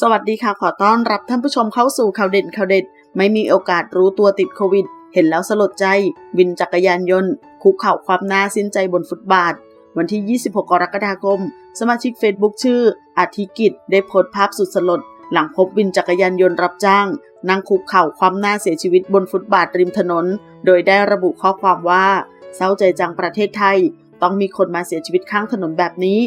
สวัสดีค่ะขอต้อนรับท่านผู้ชมเข้าสู่ข่าวเด่นข่าวเด็ด ไม่มีโอกาสรู้ตัวติดโควิด เห็นแล้วสลดใจ วินจักรยานยนต์ คุกเข่าความหน้าสิ้นใจบนฟุตบาท วันที่ 26 กรกฎาคม สมาชิกเฟซบุ๊กชื่ออาทิกิจได้โพสต์ภาพสุดสลด หลังพบวินจักรยานยนต์รับจ้าง นั่งคุกเข่าความหน้าเสียชีวิตบนฟุตบาทริมถนน โดยได้ระบุข้อความว่า เศร้าใจจังประเทศไทย ต้องมีคนมาเสียชีวิตข้างถนนแบบนี้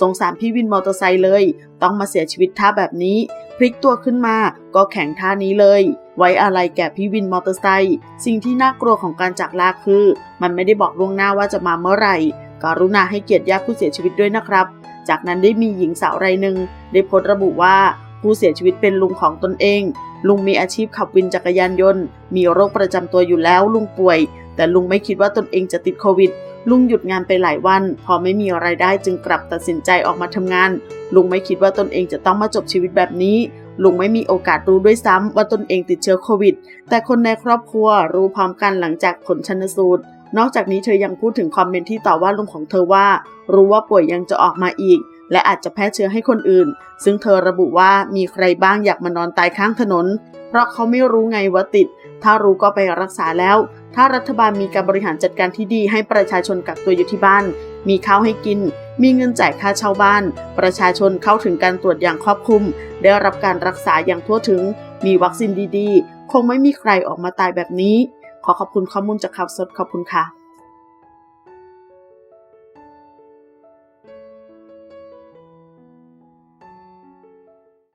สงสารพี่วินมอเตอร์ไซค์เลย ต้องมาเสียชีวิตท่าแบบนี้ พลิกตัวขึ้นมาก็แข็งท่านี้เลย ไว้อะไรแก่พี่วินมอเตอร์ไซค์สิ่งที่น่ากลัวของการจากลาคือ มันไม่ได้บอกล่วงหน้าว่าจะมาเมื่อไหร่กรุณาให้เกียรติญาติผู้เสียชีวิตด้วยนะครับ จากนั้นได้มีหญิงสาวรายหนึ่งได้โพสต์ระบุว่าผู้เสียชีวิตเป็นลุงของตนเอง ลุงมีอาชีพขับวินจักรยานยนต์ มีโรคประจำตัวอยู่แล้วลุงป่วย แต่ลุงไม่คิดว่าตนเองจะติดโควิด ลุงหยุดงานไปหลายวัน พอไม่มีไรายได้จึงกลับตัดสินใจออกมาทำงาน ลุงไม่คิดว่าตนเองจะต้องมาจบชีวิตแบบนี้ ลุงไม่มีโอกาสรู้ด้วยซ้ำว่าตนเองติดเชื้อโควิด แต่คนในครอบครัวรู้พร้อมกันหลังจากผลชันสูตร นอกจากนี้เธอยังพูดถึงคอมเมนต์ที่ต่อว่าลุงของเธอว่า รู้ว่าป่วยยังจะออกมาอีก และอาจจะแพร่เชื้อให้คนอื่น ซึ่งเธอระบุว่ามีใครบ้างอยากมานอนตายข้างถนน เพราะเขาไม่รู้ไงว่าติด ถ้ารู้ก็ไปรักษาแล้ว ถ้ารัฐบาลมีการบริหารจัดการที่ดีให้ประชาชนกักตัวอยู่ที่บ้าน มีข้าวให้กิน มีเงินจ่ายค่าเช่าบ้าน ประชาชนเข้าถึงการตรวจอย่างครอบคลุม ได้รับการรักษาอย่างทั่วถึง มีวัคซีนดีๆ คงไม่มีใครออกมาตายแบบนี้ ขอขอบคุณข้อมูลจากข่าวสดขอบคุณค่ะ